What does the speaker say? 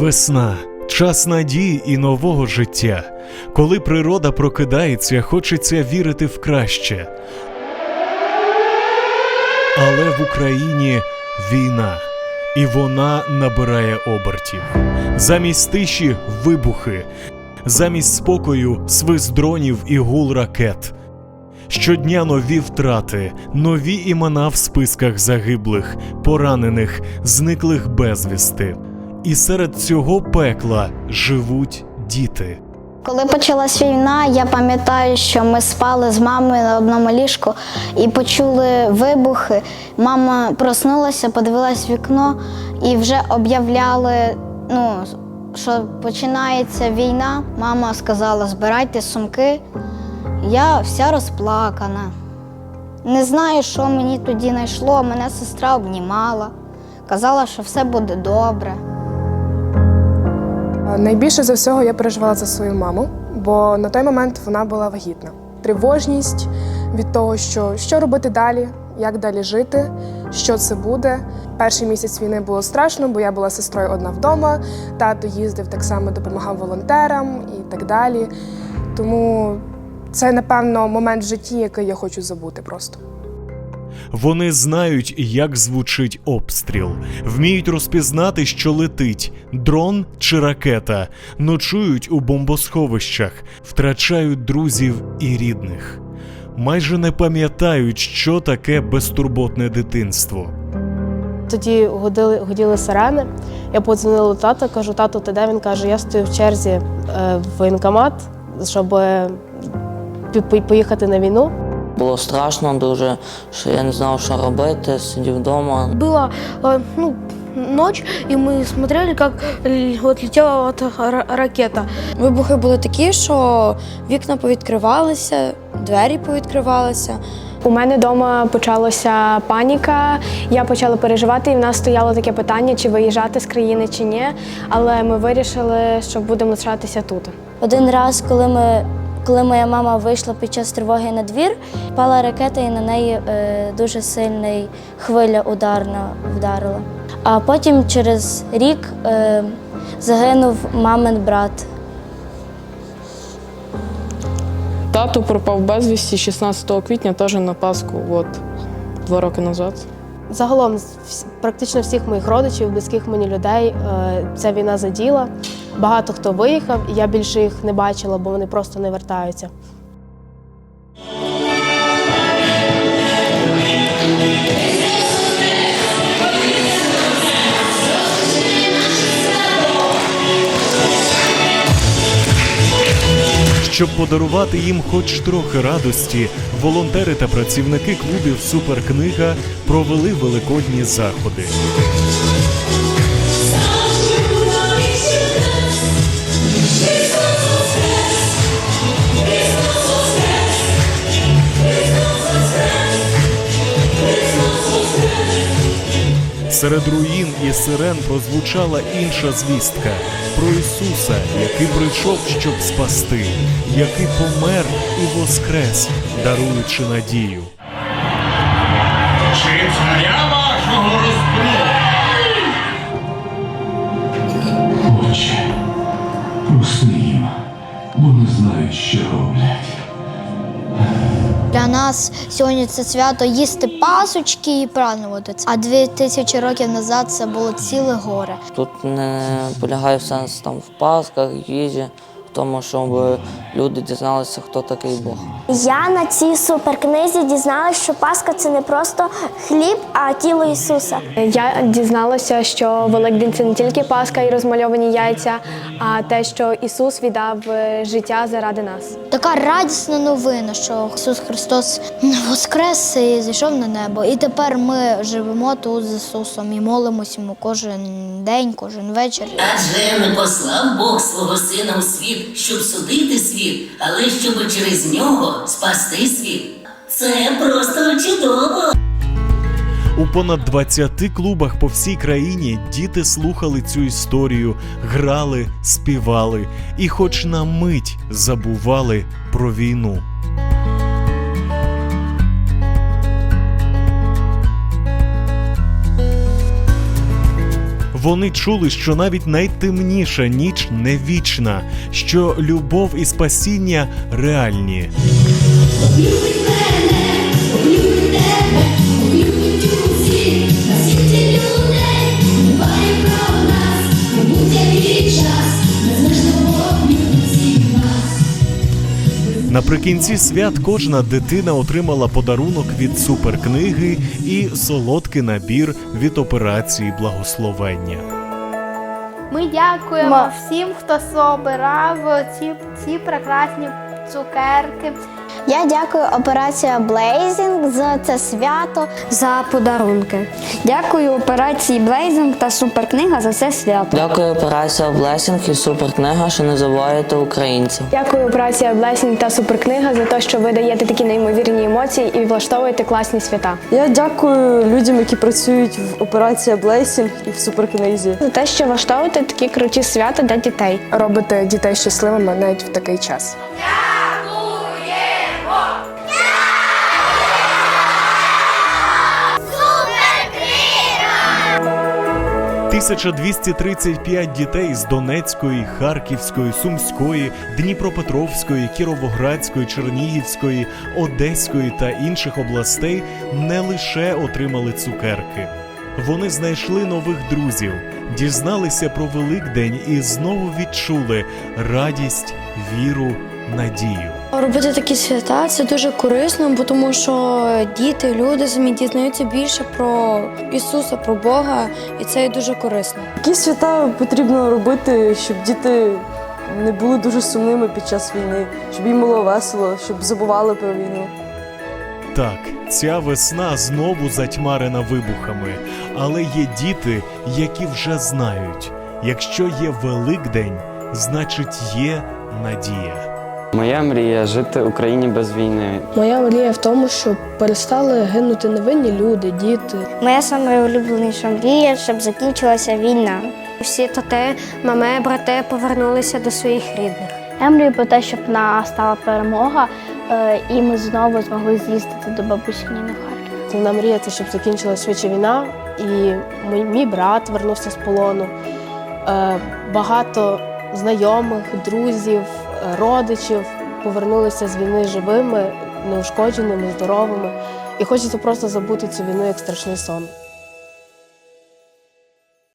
Весна час надії і нового життя. Коли природа прокидається, хочеться вірити в краще. Але в Україні війна, і вона набирає обертів. Замість тиші вибухи, замість спокою свист дронів і гул ракет. Щодня нові втрати, нові імена в списках загиблих, поранених, зниклих безвісти. І серед цього пекла живуть діти. Коли почалась війна, я пам'ятаю, що ми спали з мамою на одному ліжку і почули вибухи. Мама проснулася, подивилась в вікно і вже об'являли, ну, що починається війна. Мама сказала: збирайте сумки. Я вся розплакана. Не знаю, що мені тоді знайшло. Мене сестра обнімала, казала, що все буде добре. Найбільше за всього я переживала за свою маму, бо на той момент вона була вагітна. Тривожність від того, що, що робити далі, як далі жити, що це буде. Перший місяць війни було страшно, бо я була сестрою одна вдома, тато їздив так само, допомагав волонтерам і так далі. Тому це, напевно, момент в житті, який я хочу забути просто. Вони знають, як звучить обстріл, вміють розпізнати, що летить дрон чи ракета, ночують у бомбосховищах, втрачають друзів і рідних. Майже не пам'ятають, що таке безтурботне дитинство. Тоді гудили, гуділи сирени. Я подзвонила тата, кажу, тату, ти де? Він каже, я стою в черзі е, в воєнкомат, щоб е, поїхати на війну. Було страшно дуже, що я не знав, що робити, сидів вдома. Была э, ну, ночь, и мы смотрели, как л- вот летела вот ра- ракета. Вибухи були такі, що вікна повідкривалися, двері повідкривалися. У мене вдома почалася паніка. Я почала переживати, і в нас стояло таке питання, чи виїжджати з країни, чи ні. Але ми вирішили, що будемо лишатися тут. Один раз, коли ми. коли моя мама вийшла під час тривоги на двір, впала ракета і на неї е, дуже сильний хвиля ударна вдарила. А потім через рік е, загинув мамин брат. Тато пропав безвісті 16 квітня, теж на Пасху, от два роки назад. Загалом практично всіх моїх родичів, близьких мені людей е, ця війна заділа. Багато хто виїхав, і я більше їх не бачила, бо вони просто не вертаються. Щоб подарувати їм хоч трохи радості, волонтери та працівники клубів Суперкнига провели великодні заходи. Серед руїн і сирен прозвучала інша звістка про Ісуса, який прийшов, щоб спасти, який помер і воскрес, даруючи надію. Чи царя вашого розпру? Отче, прости їм, бо не знають, що роблять. Для нас сьогодні це свято їсти пасочки і празнувати це. А дві тисячі років назад це було ціле горе. Тут не полягає сенс там в пасках, їжі, тому, щоб люди дізналися, хто такий Бог. Я на цій суперкнизі дізналася, що Пасха це не просто хліб, а тіло Ісуса. Я дізналася, що Великдень це не тільки Пасха і розмальовані яйця, а те, що Ісус віддав е, життя заради нас. Така радісна новина, що Ісус Христос воскрес і зійшов на небо. І тепер ми живемо тут з Ісусом і молимося йому кожен день, кожен вечір. Адже не послав Бог свого сина у світ, щоб судити світ, але щоб через нього спасти світ. Це просто чудово. У понад 20 клубах по всій країні діти слухали цю історію, грали, співали і, хоч на мить, забували про війну. Вони чули, що навіть найтемніша ніч не вічна, що любов і спасіння реальні. Наприкінці свят кожна дитина отримала подарунок від суперкниги і солодкий набір від операції благословення. Ми дякуємо всім, хто собирав ці, ці прекрасні цукерки. Я дякую операція Blazing за це свято. За подарунки. Дякую операції Блейзинг та Суперкнига за це свято. Дякую операція Блесінг і суперкнига, що не забуваєте українців. Дякую операція Блесінг та Суперкнига за те, що ви даєте такі неймовірні емоції і влаштовуєте класні свята. Я дякую людям, які працюють в операції Блейсінг і в суперкнизі. За те, що влаштовуєте такі круті свята для дітей. Робите дітей щасливими навіть в такий час. 1235 дітей з Донецької, Харківської, Сумської, Дніпропетровської, Кіровоградської, Чернігівської, Одеської та інших областей не лише отримали цукерки. Вони знайшли нових друзів, дізналися про Великдень і знову відчули радість, віру, надію. Робити такі свята це дуже корисно, бо тому що діти, люди самі дізнаються більше про Ісуса, про Бога, і це є дуже корисно. Такі свята потрібно робити, щоб діти не були дуже сумними під час війни, щоб їм було весело, щоб забували про війну. Так, ця весна знову затьмарена вибухами, але є діти, які вже знають: якщо є Великдень, значить є надія. Моя мрія жити в Україні без війни. Моя мрія в тому, щоб перестали гинути невинні люди, діти. Моя найулюбленіша мрія, щоб закінчилася війна. Всі тати, мами, брати повернулися до своїх рідних. Я мрію про те, щоб настала перемога, е, і ми знову змогли з'їздити до бабусі Ніни в Харків. Основна мрія це щоб закінчилась швидше війна, і мій, мій брат вернувся з полону. Е, багато знайомих, друзів, родичів повернулися з війни живими, неушкодженими, здоровими. І хочеться просто забути цю війну як страшний сон.